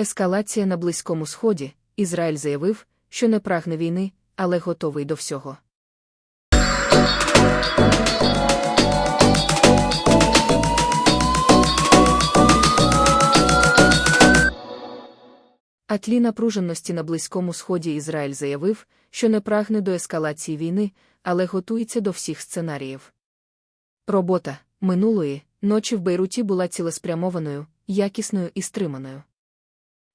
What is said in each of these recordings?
Ескалація на Близькому Сході. Ізраїль заявив, що не прагне війни, але готовий до всього. А тлі напруженості на Близькому Сході Ізраїль заявив, що не прагне до ескалації війни, але готується до всіх сценаріїв. Робота минулої ночі в Бейруті була цілеспрямованою, якісною і стриманою.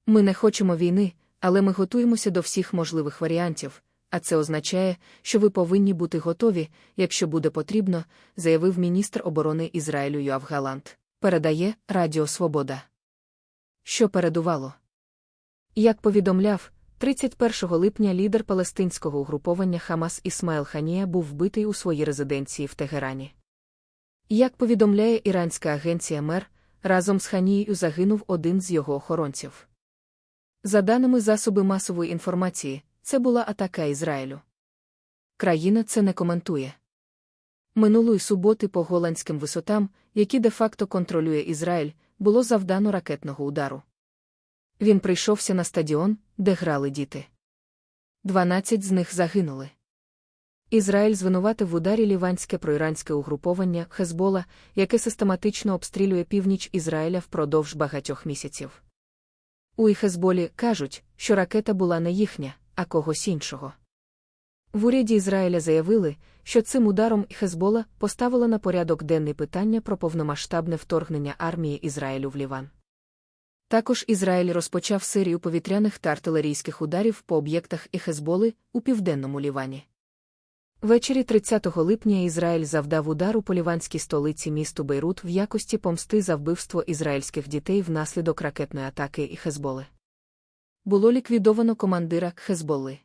Ми не хочемо війни, але ми готуємося до всіх можливих варіантів, а це означає, що ви повинні бути готові, якщо буде потрібно, заявив міністр оборони Ізраїлю Йоав Галант. Передає Радіо Свобода. Що передувало? Як повідомляв, 31 липня лідер палестинського угруповання Хамас Ісмаїл Ханія був вбитий у своїй резиденції в Тегерані. Як повідомляє іранська агенція Мер, разом з Ханією загинув один з його охоронців. За даними засоби масової інформації, це була атака Ізраїлю. Країна це не коментує. Минулої суботи по голландським висотам, які де-факто контролює Ізраїль, було завдано ракетного удару. Він прийшовся на стадіон, де грали діти. Дванадцять з них загинули. Ізраїль звинуватив в ударі ліванське проіранське угруповання Хезбола, яке систематично обстрілює північ Ізраїля впродовж багатьох місяців. У Хезболі кажуть, що ракета була не їхня, а когось іншого. В уряді Ізраїля заявили, що цим ударом Хезбола поставила на порядок денний питання про повномасштабне вторгнення армії Ізраїлю в Ліван. Також Ізраїль розпочав серію повітряних та артилерійських ударів по об'єктах і Хезболи у південному Лівані. Ввечері 30 липня Ізраїль завдав удару по ліванській столиці місту Бейрут в якості помсти за вбивство ізраїльських дітей внаслідок ракетної атаки і Хезболи. Було ліквідовано командира Хезболи.